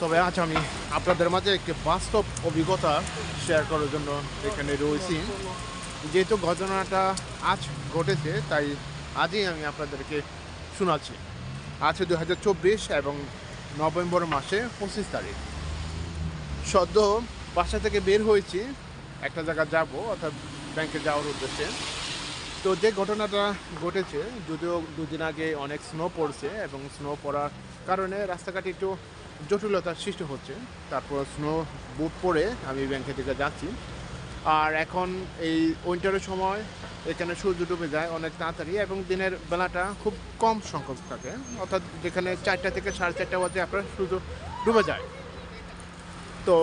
তবে আজ আমি আপনাদের মাঝে একটি বাস্তব অভিজ্ঞতা শেয়ার করার জন্য এখানে রয়েছি। যেহেতু ঘটনাটা আজ ঘটেছে, তাই আজই আমি আপনাদেরকে শোনাচ্ছি। আজ দু এবং নভেম্বর মাসে পঁচিশ তারিখ। সদ্য বাসা থেকে বের হয়েছি। একটা জায়গা যাব, অর্থাৎ ব্যাংকে যাওয়ার উদ্দেশ্যে। তো যে ঘটনাটা ঘটেছে, যদিও দুদিন আগে অনেক স্নো পড়ছে এবং স্নো পড়ার কারণে রাস্তাঘাটে একটু জটিলতার সৃষ্টি হচ্ছে। তারপর স্নো বুট পরে আমি ব্যাংকের দিকে যাচ্ছি। আর এখন এই উইন্টারের সময় এখানে সূর্য ডুবে যায় অনেক তাড়াতাড়ি এবং দিনের বেলাটা খুব কম সংখ্যক থাকে। অর্থাৎ যেখানে চারটা থেকে সাড়ে চারটা বাজে আপনার সূর্য ডুবে যায়। তো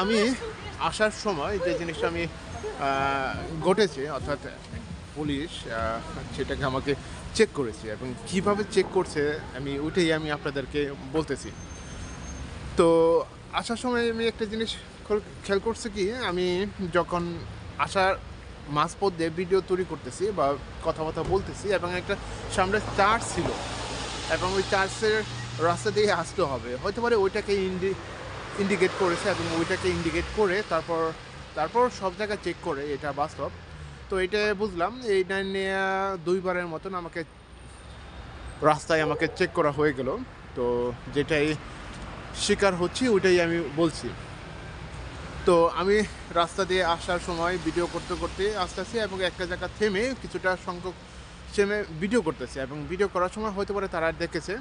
আমি আসার সময় যে জিনিসটা আমি ঘটেছে, অর্থাৎ পুলিশ সেটাকে আমাকে চেক করেছে এবং কীভাবে চেক করছে আমি ওইটাই আমি আপনাদেরকে বলতেছি। তো আসার সময় আমি একটা জিনিস খেয়াল করছি কি, আমি যখন আসার মাঝপথ দিয়ে ভিডিও তৈরি করতেছি বা কথাবার্তা বলতেছি এবং একটা সামনে চার্জ ছিল এবং ওই চার্জের রাস্তা দিয়ে আসতে হবে, হয়তো পারে ওইটাকে ইন্ডি ইন্ডিকেট করেছে এবং ওইটাকে ইন্ডিকেট করে তারপর তারপর সব জায়গায় চেক করে এটা বাস্তব। তো এটা বুঝলাম এইটা নিয়ে দুইবারের মতন আমাকে রাস্তায় আমাকে চেক করা হয়ে গেল। তো যেটাই শিকার হচ্ছি, ওইটাই আমি বলছি। তো আমি রাস্তা দিয়ে আসার সময় ভিডিও করতে করতে আসতেছি এবং একটা জায়গা থেমে কিছুটা সংখ্যক থেমে ভিডিও করতেছে এবং ভিডিও করার সময় হতে পারে তারা দেখেছে।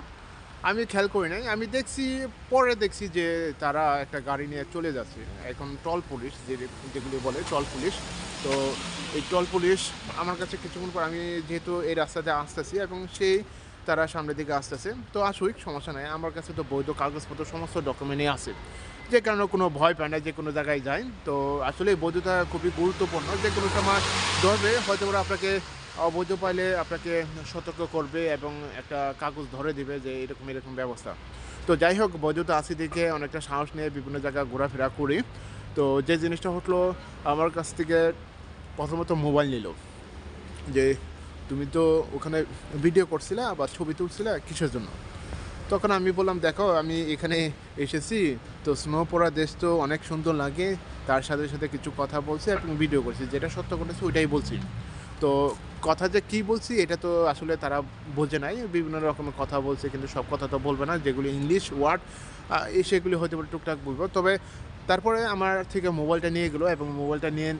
আমি খেয়াল করি নাই। আমি দেখছি, পরে দেখছি যে তারা একটা গাড়ি নিয়ে চলে যাচ্ছে। এখন টল পুলিশ, যে যেগুলি বলে টল পুলিশ তো এই টল পুলিশ আমার কাছে কিছুক্ষণ পর আমি যেহেতু এই রাস্তাতে আসতেছি এবং সেই তারা সামনের দিকে আসতেছে, তো আসুক, সমস্যা নাই। আমার কাছে তো বৈধ কাগজপত্র, সমস্ত ডকুমেন্টই আছে। যে কারণে কোনো ভয় পায় না যে কোনো জায়গায় যায়। তো আসলে বৈধতা খুবই গুরুত্বপূর্ণ। যে কোনো সময় ধরবে হয়তো ওরা আপনাকে অবৈধ পাইলে আপনাকে সতর্ক করবে এবং একটা কাগজ ধরে দিবে যে এরকম এরকম ব্যবস্থা। তো যাই হোক, বৈধতা আসি দিকে অনেকটা সাহস নিয়ে বিভিন্ন জায়গায় ঘোরাফেরা করি। তো যে জিনিসটা হলো, আমার কাছ থেকে প্রথমত মোবাইল নিল। যে তুমি তো ওখানে ভিডিও করছিলে বা ছবি তুলছিলে কিসের জন্য? তখন আমি বললাম, দেখো, আমি এখানে এসেছি, তো স্নো পড়া দেশ তো অনেক সুন্দর লাগে। তার সাথে সাথে কিছু কথা বলছি এবং ভিডিও করছি। যেটা সত্য ঘটেছে, ওইটাই বলছি। তো কথা যে কি বলছি, এটা তো আসলে তারা বোঝে নাই। বিভিন্ন রকমের কথা বলছে, কিন্তু সব কথা তো বলবে না। যেগুলি ইংলিশ ওয়ার্ড সেগুলি হয়তো টুকটাক বলব। তবে তারপরে আমার থেকে মোবাইলটা নিয়ে গেলো এবং মোবাইলটা নিয়ে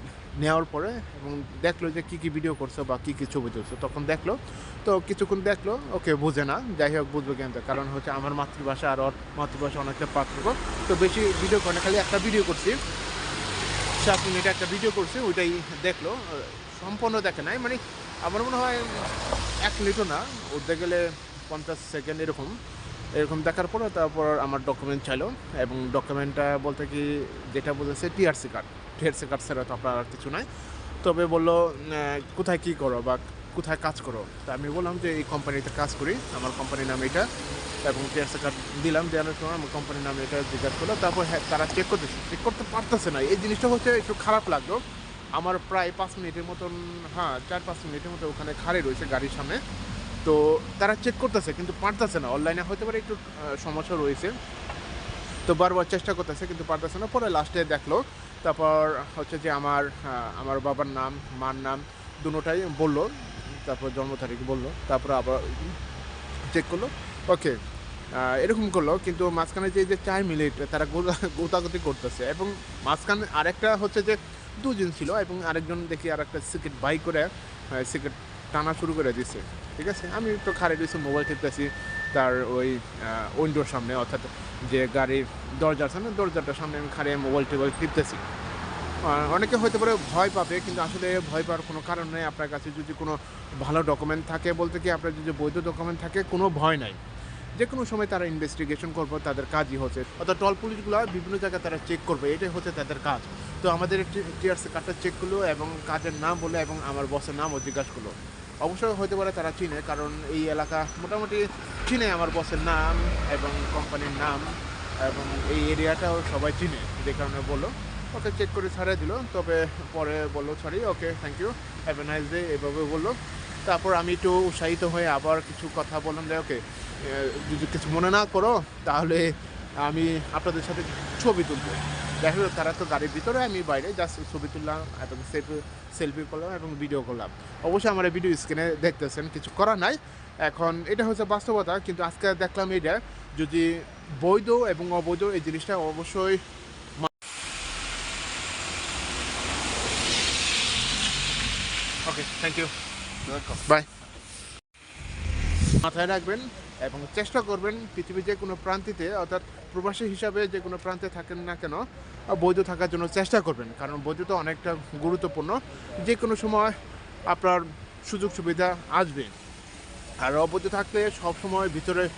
নেওয়ার পরে এবং দেখল যে কী কী ভিডিও করছ বা কী কী ছবি তুলছো, তখন দেখল। তো কিছুক্ষণ দেখল, ওকে বোঝে না, যাই হোক বুঝবে কেন কারণ হচ্ছে আমার মাতৃভাষা আর ওর মাতৃভাষা অনেকটা পার্থক্য। তো বেশি ভিডিও করে খালি একটা ভিডিও করছি। সাত মিনিটে একটা ভিডিও করছি, ওইটাই দেখল। সম্পূর্ণ দেখে নাই মানে আমার মনে হয় এক মিনিটও না, উঠতে গেলে পঞ্চাশ সেকেন্ড এরকম। এরকম দেখার পরে তারপর আমার ডকুমেন্ট চাইলো এবং ডকুমেন্টটা বলতে কি যেটা বলেছে টিআরসি কার্ড টিআরসি কার্ড ছাড়া তো আপনার আর কিছু নাই। তবে বলল কোথায় কী করো বা কোথায় কাজ করো? তা আমি বললাম যে, এই কোম্পানিতে কাজ করি। আমার কোম্পানির নাম এটা। এবং টিআরসি কার্ড দিলাম, দেওয়ার সময় আমার কোম্পানির নাম এটা জিজ্ঞাসা করল। তারপর হ্যাঁ তারা চেক করতেছে। চেক করতে পারতেছে না। এই জিনিসটা হচ্ছে একটু খারাপ লাগল। আমার প্রায় পাঁচ মিনিটের মতন হ্যাঁ চার পাঁচ মিনিটের মতো ওখানে খাড়ে রয়েছে গাড়ির সামনে। তো তারা চেক করতেছে, কিন্তু পারতেছে না। অনলাইনে হতে পারে একটু সমস্যা রয়েছে। তো বারবার চেষ্টা করতেছে, কিন্তু পারতেছে না। পরে লাস্টে দেখল। তারপর হচ্ছে যে আমার আমার বাবার নাম, মার নাম দুটোটাই বলল। তারপর জন্ম তারিখ বলল। তারপর আবার চেক করল। ওকে এরকম করল। কিন্তু মাঝখানে যে যে চার মিনিট তারা গোতা- গোতাগতি করতেছে। এবং মাঝখানে আরেকটা হচ্ছে যে দুজন ছিল এবং আরেকজন দেখি আর একটা সিগারেট বাই করে সিগারেট টানা শুরু করে দিচ্ছে ঠিক আছে? আমি তো খারে দিয়েছি মোবাইল টিপতেছি তার ওই উইন্ডোর সামনে, অর্থাৎ যে গাড়ির দরজার সামনে দরজাটার সামনে আমি খারে মোবাইল টেবিল টিপতেছি অনেকে হয়তো পারে ভয় পাবে, কিন্তু আসলে ভয় পাওয়ার কোনো কারণ নেই। আপনার কাছে যদি কোনো ভালো ডকুমেন্ট থাকে, বলতে কি আপনার যদি বৈধ ডকুমেন্ট থাকে, কোনো ভয় নাই। যে কোনো সময় তারা ইনভেস্টিগেশন করব, তাদের কাজই হচ্ছে। অর্থাৎ টল পুলিশগুলো বিভিন্ন জায়গায় তারা চেক করবে, এটাই হচ্ছে তাদের কাজ। তো আমাদের টিআরসি কার্ডটা চেক করল এবং কাজের নাম বলে এবং আমার বসের নামও জিজ্ঞাসা করল। অবশ্যই হতে পারে তারা চিনে কারণ এই এলাকা মোটামুটি চিনে আমার বসের নাম এবং কোম্পানির নাম এবং এই এরিয়াটাও সবাই চিনে, যে কারণে বলল। ওকে চেক করে ছাড়িয়ে দিল, তবে পরে বলল sorry okay thank you have a nice day এভাবে বলল। তারপর আমি একটু উৎসাহিত হয়ে আবার কিছু কথা বললাম যে ওকে যদি কিছু মনে না করো, তাহলে আমি আপনাদের সাথে ছবি তুলবো। দেখা গেলো তারা তো গাড়ির ভিতরে আমি বাইরে জাস্ট ছবি তুললাম এবং সেলফি সেলফি করলাম এবং ভিডিও করলাম। অবশ্যই আমার ভিডিও স্ক্রিনে দেখতেছেন কিছু করার নাই। এখন এটা হচ্ছে বাস্তবতা কিন্তু আজকে দেখলাম এটা যদি বৈধ এবং অবৈধ এই জিনিসটা অবশ্যই ওকে থ্যাংক ইউ বাই মাথায় রাখবেন এবং চেষ্টা করবেন পৃথিবীর যে কোনো প্রান্তিতে, অর্থাৎ প্রবাসী হিসাবে যে কোনো প্রান্তে থাকেন না কেন, বৈধ থাকার জন্য চেষ্টা করবেন। কারণ বৈধতা অনেকটা গুরুত্বপূর্ণ। যে কোনো সময় আপনার সুযোগ সুবিধা আসবে। আর অবৈধ থাকলে সব সময় ভিতরে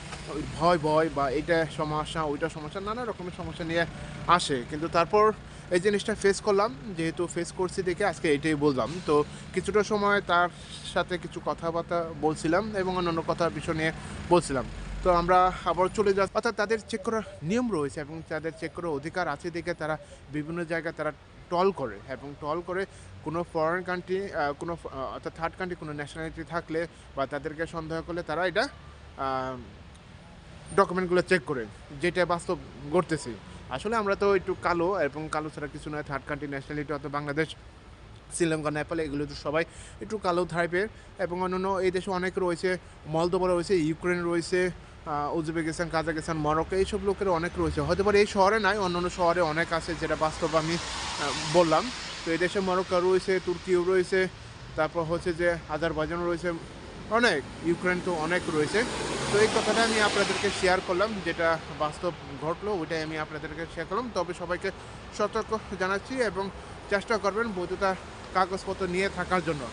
ভয় ভয় বা এইটা সমস্যা, ওইটা সমস্যা, নানা রকমের সমস্যা নিয়ে আসে। কিন্তু তারপর এই জিনিসটা ফেস করলাম, যেহেতু ফেস করছি দেখে আজকে এটাই বললাম। তো কিছুটা সময় তার সাথে কিছু কথাবার্তা বলছিলাম এবং অন্যান্য কথার বিষয় নিয়ে বলছিলাম। তো আমরা আবার চলে যা অর্থাৎ তাদের চেক করার নিয়ম রয়েছে এবং তাদের চেক করার অধিকার আছে দেখে তারা বিভিন্ন জায়গায় তারা টল করে এবং টল করে কোনো ফরেন কান্ট্রি কোনো অর্থাৎ থার্ড কান্ট্রি কোনো ন্যাশনালিটি থাকলে বা তাদেরকে সন্দেহ করলে তারা এটা ডকুমেন্টগুলো চেক করে, যেটা বাস্তব ঘটতেছে। আসলে আমরা তো একটু কালো এবং কালো ছাড়া কিছু নয় থার্ড কান্ট্রি ন্যাশনালিটি অর্থাৎ বাংলাদেশ, শ্রীলঙ্কা, নেপাল, এগুলো তো সবাই একটু কালো টাইপের এবং অন্যান্য এই দেশে অনেক রয়েছে মলদোবা রয়েছে, ইউক্রেন রয়েছে উজবেকিস্তান, কাজাকিস্তান, মরক্কো, এইসব লোকের অনেক রয়েছে। হতে পারে এই শহরে নাই, অন্যান্য শহরে অনেক আছে যেটা বাস্তব আমি বললাম। তো এই দেশে মরক্কো রয়েছে, তুর্কিও রয়েছে, তারপর হচ্ছে যে আজারবাইজান রয়েছে অনেক, ইউক্রেন তো অনেক রয়েছে। তো এই কথাটা আমি আপনাদেরকে শেয়ার করলাম, যেটা বাস্তব ঘটলো, ওইটাই আমি আপনাদেরকে শেয়ার করলাম। তবে সবাইকে সতর্ক জানাচ্ছি এবং চেষ্টা করবেন বৈধতা কাগজপত্র নিয়ে থাকার জন্য।